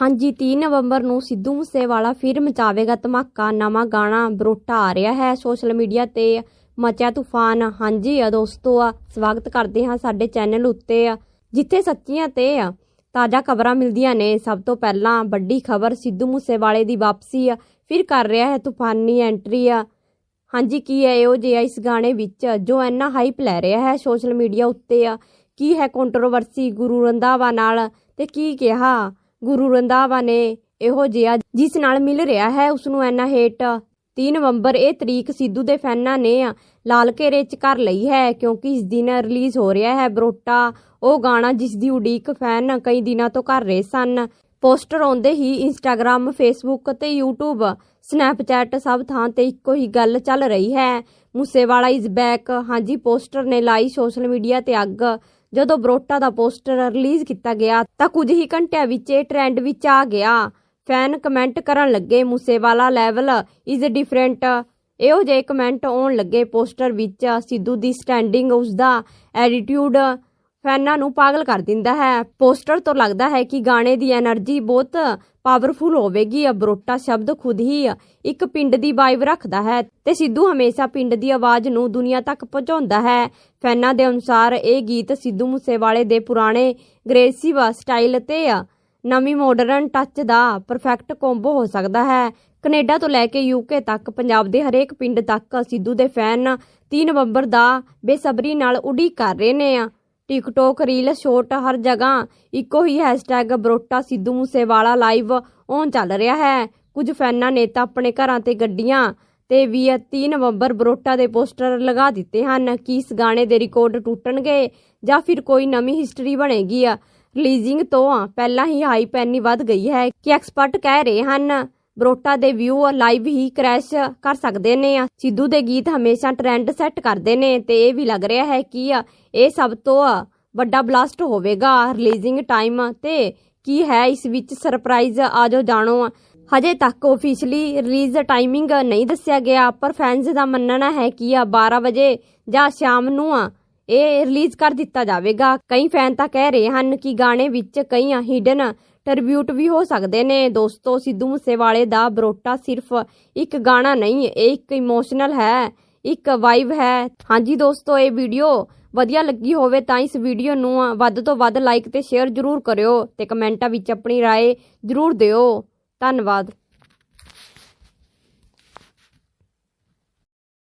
ਹਾਂਜੀ 3 ਨਵੰਬਰ ਨੂੰ ਸਿੱਧੂ ਮੂਸੇਵਾਲਾ ਫਿਰ ਮਚਾਵੇਗਾ ਧਮਾਕਾ। ਨਵਾਂ ਗਾਣਾ ਬਰੋਟਾ ਆ ਰਿਹਾ ਹੈ ਸੋਸ਼ਲ ਮੀਡੀਆ ਤੇ। ਮਚਿਆ ਤੂਫਾਨ। ਹਾਂਜੀ ਆ ਦੋਸਤੋ ਆ ਸਵਾਗਤ ਕਰਦੇ ਹਾਂ ਸਾਡੇ ਚੈਨਲ ਉੱਤੇ। ਆ ਜਿੱਥੇ ਸੱਚੀਆਂ ਤੇ ਆ ਤਾਜ਼ਾ ਖਬਰਾਂ ਮਿਲਦੀਆਂ ਨੇ। ਸਭ ਤੋਂ ਪਹਿਲਾਂ ਵੱਡੀ ਖਬਰ ਸਿੱਧੂ ਮੂਸੇਵਾਲੇ ਦੀ ਵਾਪਸੀ ਆ ਫਿਰ ਕਰ ਰਿਹਾ ਹੈ ਤੂਫਾਨੀ ਐਂਟਰੀ ਆ ਹਾਂਜੀ, ਕੀ ਹੈ ਇਹੋ ਜਿਹਾ ਇਸ ਗਾਣੇ ਵਿੱਚ ਜੋ ਇੰਨਾ ਹਾਈਪ ਲੈ ਰਿਹਾ ਹੈ ਸੋਸ਼ਲ ਮੀਡੀਆ ਉੱਤੇ ਆ ਕੀ ਹੈ ਕੰਟਰੋਵਰਸੀ ਗੁਰੂ ਰੰਧਾਵਾ ਨਾਲ? ਤੇ ਕੀ ਕਿਹਾ? ਗੁਰੂ ਰੰਧਾਵਾ ਨੇ ਇਹੋ ਜਿਹਾ ਜਿਸ ਨਾਲ ਮਿਲ ਰਿਹਾ ਹੈ ਉਸ ਨੂੰ ਇੰਨਾ ਹੇਟ। 3 ਨਵੰਬਰ, ਇਹ ਤਰੀਕ ਸਿੱਧੂ ਦੇ ਫੈਨਾਂ ਨੇ ਲਾਲ ਘੇਰੇ 'ਚ ਕਰ ਲਈ ਹੈ, ਕਿਉਂਕਿ ਇਸ ਦਿਨ ਰਿਲੀਜ਼ ਹੋ ਰਿਹਾ ਹੈ ਬਰੋਟਾ। ਉਹ ਗਾਣਾ ਜਿਸ ਦੀ ਉਡੀਕ ਫੈਨ ਕਈ ਦਿਨਾਂ ਤੋਂ ਕਰ ਰਹੇ ਸਨ। ਪੋਸਟਰ ਆਉਂਦੇ ਹੀ ਇੰਸਟਾਗ੍ਰam ਫੇਸਬੁੱਕ ਤੇ YouTube, ਸਨੈਪਚੈਟ ਸਭ ਥਾਂ ਤੇ ਇੱਕੋ ਹੀ ਗੱਲ ਚੱਲ ਰਹੀ ਹੈ। ਮੂਸੇਵਾਲਾ ਇਜ਼ ਬੈਕ ਹਾਂਜੀ, ਪੋਸਟਰ ਨੇ ਲਾਈ ਸੋਸ਼ਲ ਮੀਡੀਆ ਤੇ ਅੱਗ। ਜਦੋਂ ਬਰੋਟਾ ਦਾ ਪੋਸਟਰ ਰਿਲੀਜ਼ ਕੀਤਾ ਗਿਆ, ਤਾਂ ਕੁਝ ਹੀ ਘੰਟਿਆਂ ਵਿੱਚ ਇਹ ਟ੍ਰੈਂਡ ਵਿੱਚ ਆ ਗਿਆ। ਫੈਨ ਕਮੈਂਟ ਕਰਨ ਲੱਗੇ, ਮੂਸੇਵਾਲਾ ਲੈਵਲ ਇਜ਼ ਡਿਫਰੈਂਟ ਇਹੋ ਜਿਹੇ ਕਮੈਂਟ ਆਉਣ ਲੱਗੇ ਪੋਸਟਰ ਵਿੱਚ। ਸਿੱਧੂ ਦੀ ਸਟੈਂਡਿੰਗ ਉਸ ਦਾ ਐਟੀਟਿਊਡ ਫੈਨਾਂ ਨੂੰ ਪਾਗਲ ਕਰ ਦਿੰਦਾ ਹੈ। ਪੋਸਟਰ ਤੋਂ ਲੱਗਦਾ ਹੈ ਕਿ ਗਾਣੇ ਦੀ એનર્ਜੀ ਬਹੁਤ ਪਾਵਰਫੁਲ ਹੋਵੇਗੀ। ਅਬਰੋਟਾ ਸ਼ਬਦ ਖੁਦ ਹੀ ਇੱਕ ਪਿੰਡ ਦੀ ਵਾਈਬ ਰੱਖਦਾ ਹੈ ਤੇ ਸਿੱਧੂ ਹਮੇਸ਼ਾ ਪਿੰਡ ਦੀ ਆਵਾਜ਼ ਨੂੰ ਦੁਨੀਆ ਤੱਕ ਪਹੁੰਚਾਉਂਦਾ ਹੈ। ਫੈਨਾਂ ਦੇ ਅਨੁਸਾਰ ਇਹ ਗੀਤ ਸਿੱਧੂ ਮੂਸੇਵਾਲੇ ਦੇ ਪੁਰਾਣੇ ਗ੍ਰੇਸਿਵ ਸਟਾਈਲ ਤੇ ਨਵੀਂ ਮਾਡਰਨ ਟੱਚ ਦਾ ਪਰਫੈਕਟ ਕੰਬੋ ਹੋ ਸਕਦਾ ਹੈ। ਕੈਨੇਡਾ ਤੋਂ ਲੈ ਕੇ ਯੂਕੇ ਤੱਕ, ਪੰਜਾਬ ਦੇ ਹਰੇਕ ਪਿੰਡ ਤੱਕ ਸਿੱਧੂ ਦੇ ਫੈਨ 3 ਨਵੰਬਰ ਦਾ ਬੇਸਬਰੀ ਨਾਲ ਉਡੀਕ ਕਰ ਰਹੇ ਨੇ। ਟਿਕਟੋਕ ਰੀਲ ਸ਼ੋਟ ਹਰ ਜਗ੍ਹਾ। ਇੱਕੋ ਹੀ ਹੈਸ਼ਟੈਗ ਬਰੋਟਾ ਸਿੱਧੂ ਮੂਸੇਵਾਲਾ ਲਾਈਵ ਔਨ ਚੱਲ ਰਿਹਾ ਹੈ। ਕੁਝ ਫੈਨਾਂ ਨੇ ਤਾਂ ਆਪਣੇ ਘਰਾਂ ਤੇ ਗੱਡੀਆਂ ਤੇ ਵੀ 30 ਨਵੰਬਰ ਬਰੋਟਾ ਦੇ ਪੋਸਟਰ ਲਗਾ ਦਿੱਤੇ ਹਨ। ਕਿ ਇਸ ਗਾਣੇ ਦੇ ਰਿਕਾਰਡ ਟੁੱਟਣਗੇ ਜਾਂ ਫਿਰ ਕੋਈ ਨਵੀਂ ਹਿਸਟਰੀ ਬਣੇਗੀ? ਰਿਲੀਜ਼ਿੰਗ ਤੋਂ ਪਹਿਲਾਂ ਹੀ ਹਾਈਪ ਇੰਨੀ ਵੱਧ ਗਈ ਹੈ ਕਿ ਐਕਸਪਰਟ ਕਹਿ ਰਹੇ ਹਨ। ਬਰੋਟਾ ਦੇ ਵਿਊ ਲਾਈਵ ਹੀ ਕ੍ਰੈਸ਼ ਕਰ ਸਕਦੇ ਨੇ ਸਿੱਧੂ ਦੇ ਗੀਤ ਹਮੇਸ਼ਾ ਟ੍ਰੈਂਡ ਸੈੱਟ ਕਰਦੇ ਨੇ ਤੇ ਇਹ ਵੀ ਲੱਗ ਰਿਹਾ ਹੈ ਕਿ ਇਹ ਸਭ ਤੋਂ ਵੱਡਾ ਬਲਾਸਟ ਹੋਵੇਗਾ ਰਿਲੀਜ਼ਿੰਗ ਟਾਈਮ ਤੇ। ਕੀ ਹੈ ਇਸ ਵਿੱਚ ਸਰਪ੍ਰਾਈਜ਼ ਆਜੋ ਜਾਣੋ ਹਜੇ ਤੱਕ ਆਫੀਸ਼ੀਅਲੀ ਰਿਲੀਜ਼ ਟਾਈਮਿੰਗ ਨਹੀਂ ਦੱਸਿਆ ਗਿਆ, ਪਰ ਫੈਨਸ ਦਾ ਮੰਨਣਾ ਹੈ ਕਿ 12 ਵਜੇ ਜਾਂ ਸ਼ਾਮ ਨੂੰ ਇਹ ਰਿਲੀਜ਼ ਕਰ ਦਿੱਤਾ ਜਾਵੇਗਾ ਕਈ ਫੈਨ ਤਾਂ ਕਹਿ ਰਹੇ ਹਨ ਕਿ ਗਾਣੇ ਵਿੱਚ ਕਈ ਹਿਡਨ ਟ੍ਰਿਬਿਊਟ ਵੀ ਹੋ ਸਕਦੇ ਨੇ ਦੋਸਤੋ ਸਿੱਧੂ ਮੂਸੇਵਾਲੇ ਦਾ ਬਰੋਟਾ ਸਿਰਫ ਇੱਕ ਗਾਣਾ ਨਹੀਂ ਇਹ ਇੱਕ ਇਮੋਸ਼ਨਲ ਹੈ ਇੱਕ ਵਾਈਬ ਹੈ ਹਾਂਜੀ ਦੋਸਤੋ ਇਹ ਵੀਡੀਓ ਵਧੀਆ ਲੱਗੀ ਹੋਵੇ ਤਾਂ ਇਸ ਵੀਡੀਓ ਨੂੰ ਵੱਧ ਤੋਂ ਵੱਧ ਲਾਈਕ ਤੇ ਸ਼ੇਅਰ ਜ਼ਰੂਰ ਕਰਿਓ ਤੇ ਕਮੈਂਟਾਂ ਵਿੱਚ ਆਪਣੀ رائے ਜ਼ਰੂਰ ਦਿਓ ਧੰਨਵਾਦ